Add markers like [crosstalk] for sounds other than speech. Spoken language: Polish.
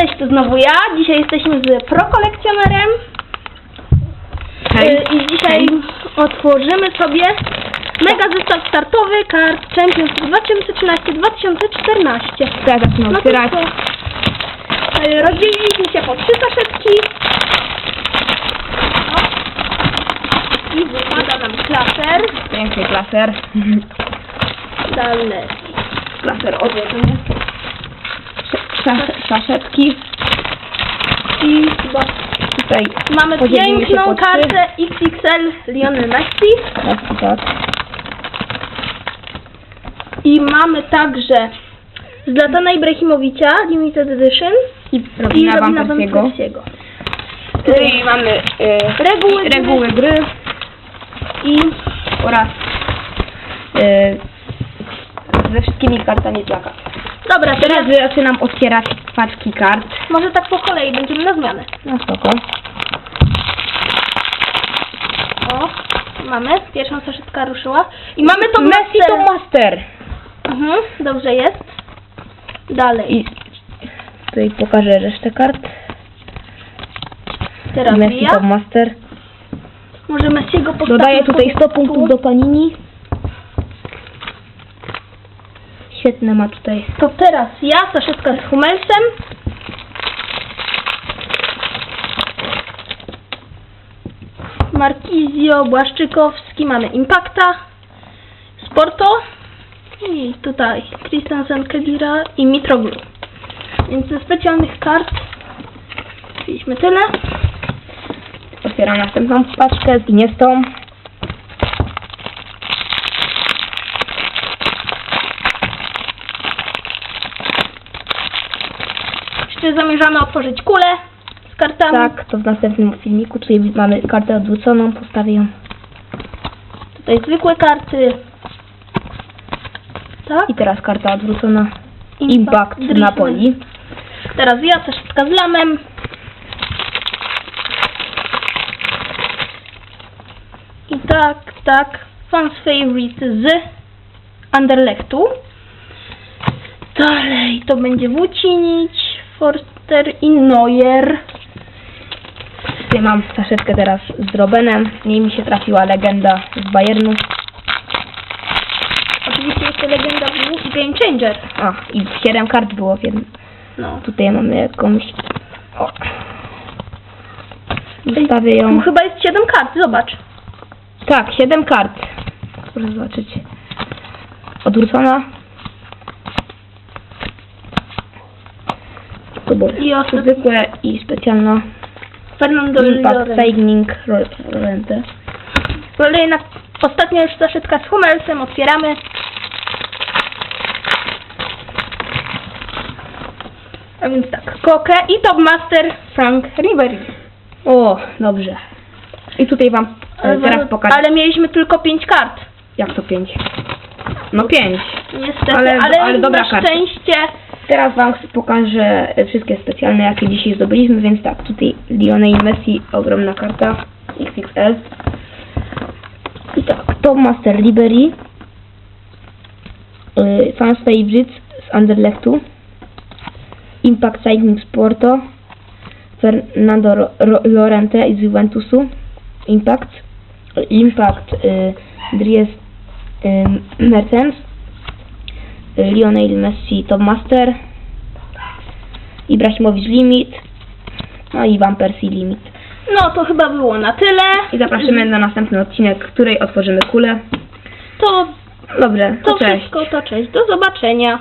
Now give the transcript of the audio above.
Cześć, to znowu ja. Dzisiaj jesteśmy z Pro Kolekcjonerem. Hej. Y, I dzisiaj otworzymy sobie mega zestaw startowy kart Champions 2013-2014. Teraz zacznę No otwierać. to co? Y, Rozdzieliliśmy się po trzy saszetki. No. I wypada nam klaser. Piękny klaser. [laughs] Dalej. Klaser odłożony. Szas- Szaszetki. I chyba Tutaj mamy podzielimy się piękną po trzy. kartę XXL Lionel Messi. I tak. I mamy także Zlatana Ibrahimowicza Limited Edition I i Robina Robina Van Persiego. Persiego. Tutaj mamy e, Reguły gry. reguły gry I oraz e, ze wszystkimi kartami plaka. Dobra, teraz zaczynam otwierać paczki kart. może tak po kolei będziemy na zmianę. Na spoko. O, mamy, pierwsza saszetka ruszyła. I mamy to Messi to Master. Mhm, dobrze jest. Dalej. I tutaj pokażę resztę kart. Teraz Messi to Master. Może Messiego postawimy Dodaję tutaj po 100 punktów do Panini. Świetne ma tutaj. To teraz ja, saszetka z Hummelsem. Markizio, Błaszczykowski, mamy Impacta, Sporto i tutaj Christensen, Kedira i Mitroglu. Więc ze specjalnych kart mieliśmy tyle. Otwieram następną paczkę z Iniestą. Jeszcze zamierzamy otworzyć kulę z kartami. Tak, to w następnym filmiku. Tutaj mamy kartę odwróconą, postawię ją. Tutaj zwykłe karty. Tak. I teraz karta odwrócona. Impact Impact. Napoli. Teraz ja, saszetka z lamem. I tak, tak, fans favorite z Anderlechtu. Dalej to będzie Wucinić, Forster i Neuer. Tutaj mam saszetkę teraz z Robenem. Niej mi się trafiła legenda z Bayernu. Oczywiście jeszcze legenda był i Game Changer. A, i 7 kart było w jednym. No. Tutaj mamy jakąś... O. Zostawię Tu ją. chyba jest 7 kart, zobacz. Tak, 7 kart. Proszę zobaczyć. Odwrócona. To było I ostatni- zwykłe i specjalna. Fernando Impact Llorente. Signing Rorente. Kolejna, ostatnia już saszetka z Hummelsem, otwieramy. A więc tak, Koke i Top Master Frank Ribery. O, dobrze. I tutaj wam e, teraz pokażę. ale mieliśmy tylko 5 kart. Jak to 5? No 5. Niestety, Ale- ale, ale dobra na karta. szczęście Teraz wam pokażę wszystkie specjalne, jakie dzisiaj zdobyliśmy, więc tak, tutaj Lionel Messi, ogromna karta, XXL. I tak, Top Master Liberty, yy, Fans Favorites z Anderlechtu, Impact Cycling Sporto, Fernando Ro- Llorente z Juventusu, Impact, Impact yy, Dries yy, Mertens, Lionel Messi Top Master, Ibrahimowicz Limit, no i Van Persie Limit. no to chyba było na tyle. I zapraszamy na następny odcinek, w której otworzymy kulę. To, Dobrze, to to cześć. wszystko, to cześć. Do zobaczenia.